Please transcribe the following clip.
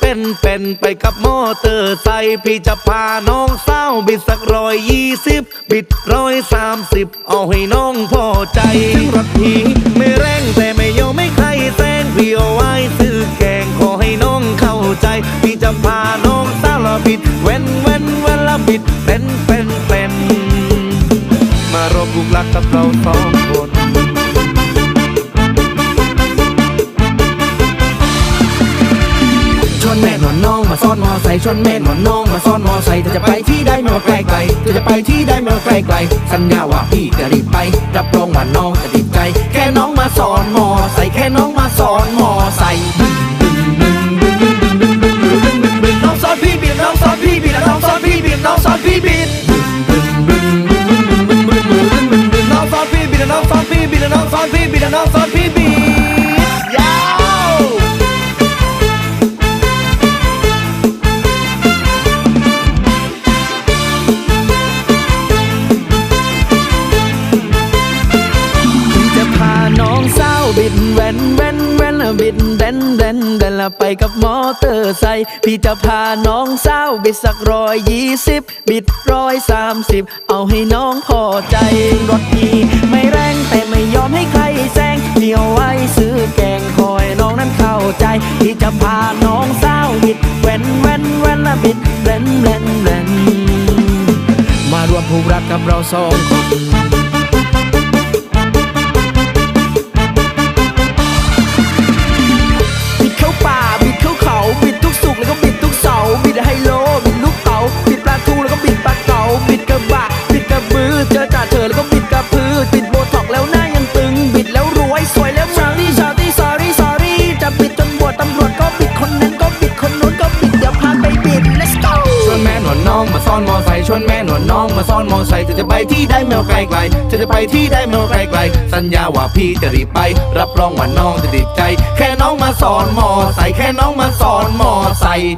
เป็นเป็นไปกับมอเตอร์ไซค์พี่จะพาน้องเศร้าวบิดสักร้อยยี่สิบบิดร้อยสามสิบเอาให้น้องพอใจถึงรถพี่ไม่แรงแต่ไม่ยอมไม่ใครแซงพี่เอาไว้ซื้อแกงขอให้น้องเข้าใจ พี่จะพาน้องสาวละบิดเว้นเว้นเว้นละบิดเป็นเป็นเป็นมารบกุกลักกับเราสองคน ชวนแม่หนอนน้องมาซ่อนมอไซค์ชวนแม่หนอนน้องมาซ่อนมอไซค์เธอจะไปที่ได้ไม่ว่าไกลไกลเธอจะไปที่ได้ไม่ว่าไกลไกลสัญญาว่าพี่จะรีบไปรับรองว่าน้องจะติดใจ แค่น้องมาสอนมอไซค์แค่น้องมาสอนมอไซค์น้องสอนพี่บิดน้องสอนพี่บิดน้องสอนพี่บิดน้องสอนพี่บิดน้องสอนพี่บิดน้องสอนพี่บิดน้องสอนพี่บิดน้องสอน เดนเดนละไปกับมอเตอร์ไซค์พี่จะพาน้องสาวบิดสักร้อยยี่สิบบิดร้อยสามสิบเอาให้น้องพอใจรถพี่ไม่แรงแต่ไม่ยอมให้ใครแซงเดียวไว้ซื้อแกงคอยน้องนั้นเข้าใจ พี่จะพาน้องสาวบิดแว่นแว่นแว่นละบิดเดนเดนเดนมารวมผูกรักกับเราสองคน ปิดจนบวชตำรวจก็ปิดคนนั้นก็ปิดคนนู้นก็ปิดเดี๋ยวพาไปบิด let's go ชวนแม่หนวดน้องมาซ่อนมอไซค์ชวนแม่หนวดน้องมาซ่อนมอไซค์เธอจะไปที่ได้แมวไกลไกลเธอจะไปที่ได้แมวไกลไกลสัญญาว่าพี่จะรีบไป รับรองว่าน้องจะติดใจ แค่น้องมาสอนมอไซค์แค่น้องมาสอนมอไซค์